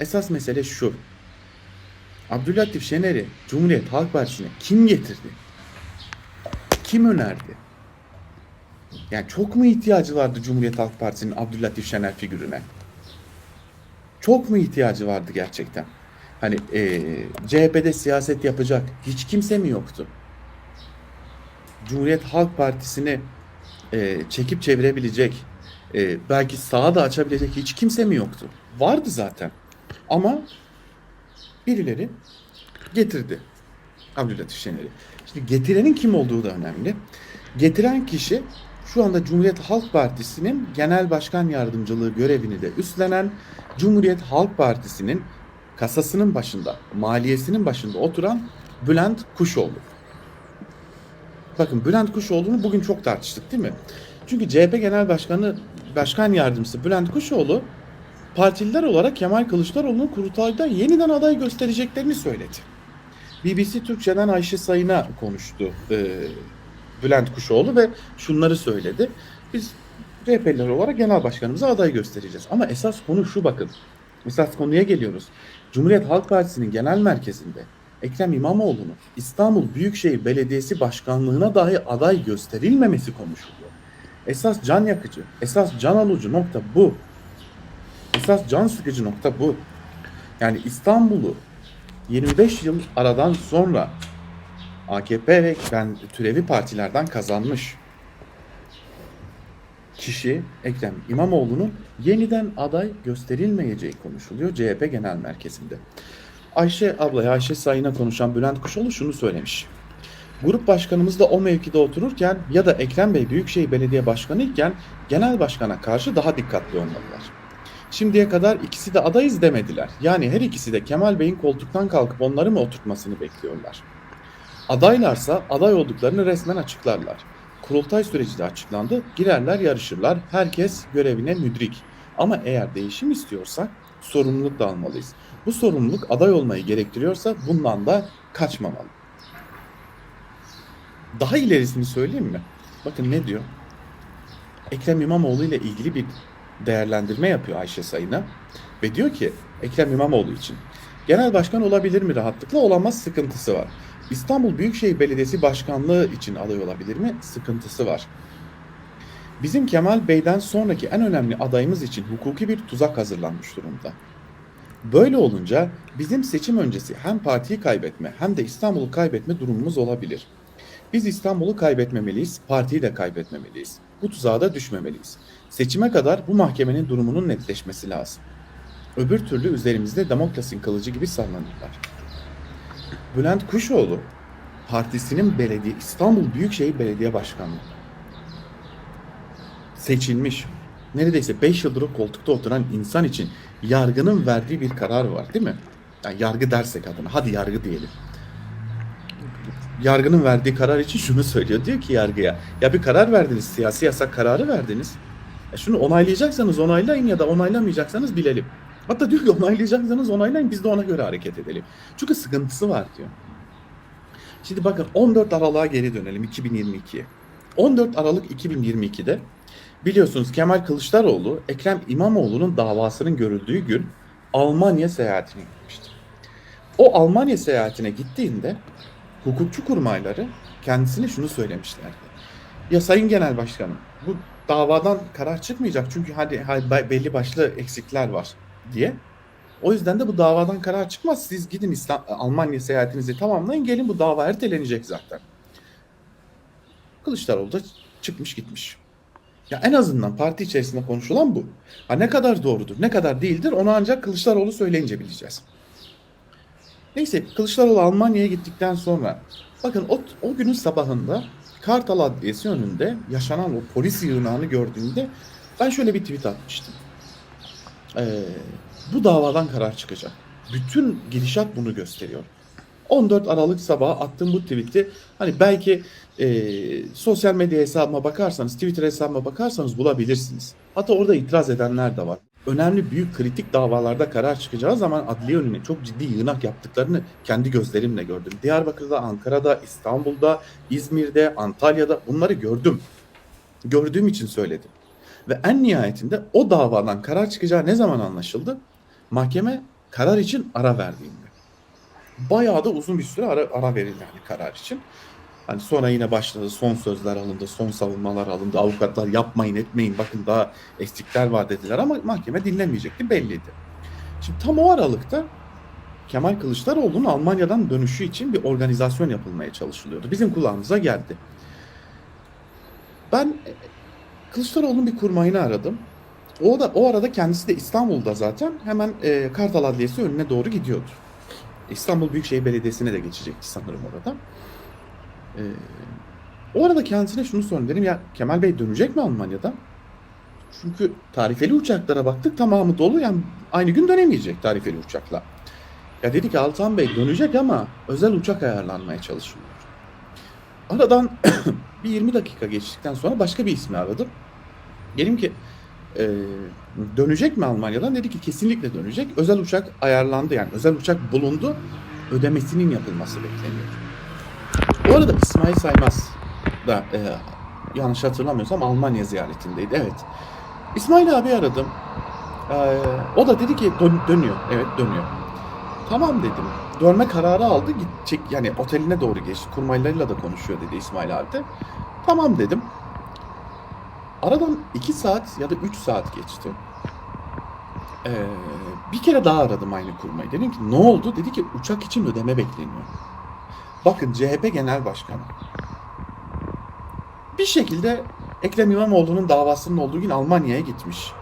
esas mesele şu. Abdülatif Şener'i Cumhuriyet Halk Partisi'ne kim getirdi? Kim önerdi? Yani çok mu ihtiyacı vardı Cumhuriyet Halk Partisi'nin Abdülatif Şener figürüne? Çok mu ihtiyacı vardı gerçekten? Hani eee CHP'de siyaset yapacak hiç kimse mi yoktu? Cumhuriyet Halk Partisi'ni eee, çekip çevirebilecek, eee, belki sağa da açabilecek hiç kimse mi yoktu? Vardı zaten. Ama birileri getirdi Abdülatif Şener'i. Şimdi getirenin kim olduğu da önemli. Getiren kişi şu anda Cumhuriyet Halk Partisi'nin genel başkan yardımcılığı görevini de üstlenen Cumhuriyet Halk Partisi'nin kasasının başında, maliyesinin başında oturan Bülent Kuşoğlu. Bakın Bülent Kuşoğlu'nu bugün çok tartıştık değil mi? Çünkü CHP Genel Başkanı Başkan Yardımcısı Bülent Kuşoğlu partililer olarak Kemal Kılıçdaroğlu'nu kurultayda yeniden aday göstereceklerini söyledi. BBC Türkçe'den Ayşe Sayın'a konuştu e, Bülent Kuşoğlu ve şunları söyledi. Biz CHP'liler olarak genel başkanımıza aday göstereceğiz. Ama esas konu şu bakın. Esas konuya geliyoruz. Cumhuriyet Halk Partisi'nin genel merkezinde Ekrem İmamoğlu'nun İstanbul Büyükşehir Belediyesi Başkanlığına dahi aday gösterilmemesi konuşuluyor. Esas can yakıcı, esas can alıcı nokta bu. Esas can sıkıcı nokta bu. Yani İstanbul'u 25 yıl aradan sonra AKP ve ben türevi partilerden kazanmış kişi Ekrem İmamoğlu'nun yeniden aday gösterilmeyeceği konuşuluyor CHP Genel Merkezi'nde. Ayşe ablaya, Ayşe Sayın'a konuşan Bülent Kuşoğlu şunu söylemiş. Grup başkanımız da o mevkide otururken ya da Ekrem Bey Büyükşehir Belediye Başkanı iken genel başkana karşı daha dikkatli olmalılar. Şimdiye kadar ikisi de adayız demediler. Yani her ikisi de Kemal Bey'in koltuktan kalkıp onları mı oturtmasını bekliyorlar. Adaylarsa aday olduklarını resmen açıklarlar. Kurultay süreci de açıklandı. Girerler yarışırlar. Herkes görevine müdrik. Ama eğer değişim istiyorsak sorumluluk da almalıyız. Bu sorumluluk aday olmayı gerektiriyorsa bundan da kaçmamalı. Daha ilerisini söyleyeyim mi? Bakın ne diyor? Ekrem İmamoğlu ile ilgili bir değerlendirme yapıyor Ayşe Sayın'a ve diyor ki Ekrem İmamoğlu için genel başkan olabilir mi rahatlıkla olamaz sıkıntısı var. İstanbul Büyükşehir Belediyesi Başkanlığı için aday olabilir mi? Sıkıntısı var. Bizim Kemal Bey'den sonraki en önemli adayımız için hukuki bir tuzak hazırlanmış durumda. Böyle olunca bizim seçim öncesi hem partiyi kaybetme hem de İstanbul'u kaybetme durumumuz olabilir. Biz İstanbul'u kaybetmemeliyiz, partiyi de kaybetmemeliyiz. Bu tuzağa da düşmemeliyiz. Seçime kadar bu mahkemenin durumunun netleşmesi lazım. Öbür türlü üzerimizde Damokles'in kılıcı gibi sallanırlar. Bülent Kuşoğlu partisinin belediye İstanbul Büyükşehir Belediye Başkanlığı seçilmiş. Neredeyse 5 yıldır o koltukta oturan insan için yargının verdiği bir karar var değil mi? Yani yargı dersek adına hadi yargı diyelim. Yargının verdiği karar için şunu söylüyor. Diyor ki yargıya ya bir karar verdiniz siyasi yasak kararı verdiniz. E şunu onaylayacaksanız onaylayın ya da onaylamayacaksanız bilelim. Hatta diyor ki onaylayacaksanız onaylayın biz de ona göre hareket edelim. Çünkü sıkıntısı var diyor. Şimdi bakın 14 Aralık'a geri dönelim 2022'ye. 14 Aralık 2022'de biliyorsunuz Kemal Kılıçdaroğlu Ekrem İmamoğlu'nun davasının görüldüğü gün Almanya seyahatine gitmişti. O Almanya seyahatine gittiğinde hukukçu kurmayları kendisine şunu söylemişlerdi. Ya Sayın Genel Başkanım bu davadan karar çıkmayacak çünkü hadi, hadi belli başlı eksikler var diye. O yüzden de bu davadan karar çıkmaz. Siz gidin İslam, Almanya seyahatinizi tamamlayın gelin bu dava ertelenecek zaten. Kılıçdaroğlu da çıkmış gitmiş. Ya en azından parti içerisinde konuşulan bu. Ha ne kadar doğrudur, ne kadar değildir onu ancak Kılıçdaroğlu söyleyince bileceğiz. Neyse Kılıçdaroğlu Almanya'ya gittikten sonra bakın o, o günün sabahında Kartal Adliyesi önünde yaşanan o polis yığınağını gördüğümde ben şöyle bir tweet atmıştım. Ee, bu davadan karar çıkacak. Bütün gidişat bunu gösteriyor. 14 Aralık sabahı attığım bu tweet'i hani belki e, sosyal medya hesabıma bakarsanız, Twitter hesabıma bakarsanız bulabilirsiniz. Hatta orada itiraz edenler de var. Önemli büyük kritik davalarda karar çıkacağı zaman adliye önüne çok ciddi yığınak yaptıklarını kendi gözlerimle gördüm. Diyarbakır'da, Ankara'da, İstanbul'da, İzmir'de, Antalya'da bunları gördüm. Gördüğüm için söyledim. Ve en nihayetinde o davadan karar çıkacağı ne zaman anlaşıldı? Mahkeme karar için ara verdiğinde. Bayağı da uzun bir süre ara, ara verildi yani karar için. Hani sonra yine başladı son sözler alındı, son savunmalar alındı. Avukatlar yapmayın etmeyin bakın daha eksikler var dediler ama mahkeme dinlemeyecekti belliydi. Şimdi tam o aralıkta Kemal Kılıçdaroğlu'nun Almanya'dan dönüşü için bir organizasyon yapılmaya çalışılıyordu. Bizim kulağımıza geldi. Ben Kılıçdaroğlu'nun bir kurmayını aradım. O da o arada kendisi de İstanbul'da zaten hemen e, Kartal Adliyesi önüne doğru gidiyordu. İstanbul Büyükşehir Belediyesi'ne de geçecekti sanırım orada. E, o arada kendisine şunu sordum. Dedim ya Kemal Bey dönecek mi Almanya'dan? Çünkü tarifeli uçaklara baktık tamamı dolu. Yani aynı gün dönemeyecek tarifeli uçakla. Ya dedi ki Altan Bey dönecek ama özel uçak ayarlanmaya çalışılıyor. Aradan bir 20 dakika geçtikten sonra başka bir ismi aradım. Dedim ki e, dönecek mi Almanya'dan? Dedi ki kesinlikle dönecek. Özel uçak ayarlandı yani özel uçak bulundu. Ödemesinin yapılması bekleniyor. Arada İsmail Saymaz da e, yanlış hatırlamıyorsam Almanya ziyaretindeydi. Evet. İsmail abi aradım. Ee, o da dedi ki "Dön- dönüyor. Evet dönüyor. Tamam dedim. Dönme kararı aldı. Gidecek yani oteline doğru geçti. Kurmaylarıyla da konuşuyor dedi İsmail abi de. Tamam dedim. Aradan 2 saat ya da 3 saat geçti. Ee, bir kere daha aradım aynı kurmayı. Dedim ki ne oldu? Dedi ki uçak için ödeme bekleniyor. Bakın CHP Genel Başkanı. Bir şekilde Ekrem İmamoğlu'nun davasının olduğu gün Almanya'ya gitmiş.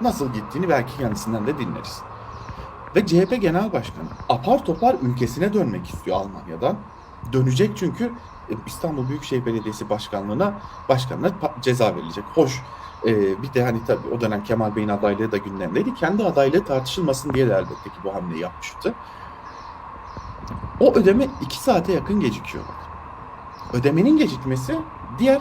Nasıl gittiğini belki kendisinden de dinleriz. Ve CHP Genel Başkanı apar topar ülkesine dönmek istiyor Almanya'dan. Dönecek çünkü e, İstanbul Büyükşehir Belediyesi Başkanlığı'na başkanına ceza verilecek. Hoş e, bir de hani tabii o dönem Kemal Bey'in adaylığı da gündemdeydi. Kendi adaylığı tartışılmasın diye de elbette ki bu hamleyi yapmıştı. O ödeme 2 saate yakın gecikiyor. Ödemenin gecikmesi diğer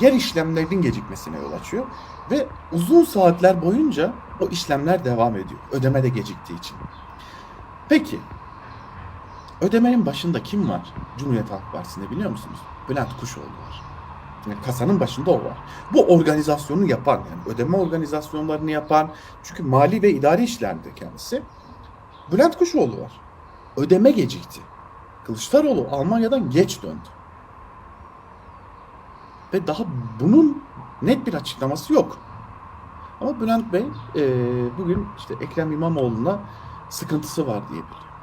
yer işlemlerinin gecikmesine yol açıyor. Ve uzun saatler boyunca o işlemler devam ediyor. Ödeme de geciktiği için. Peki. Ödemenin başında kim var? Cumhuriyet Halk Partisi'nde biliyor musunuz? Bülent Kuşoğlu var. Yani kasanın başında o var. Bu organizasyonu yapan yani ödeme organizasyonlarını yapan çünkü mali ve idari işlerde kendisi. Bülent Kuşoğlu var. Ödeme gecikti. Kılıçdaroğlu Almanya'dan geç döndü. Ve daha bunun net bir açıklaması yok. Ama Bülent Bey e, bugün işte Ekrem İmamoğlu'na sıkıntısı var diye biliyoruz.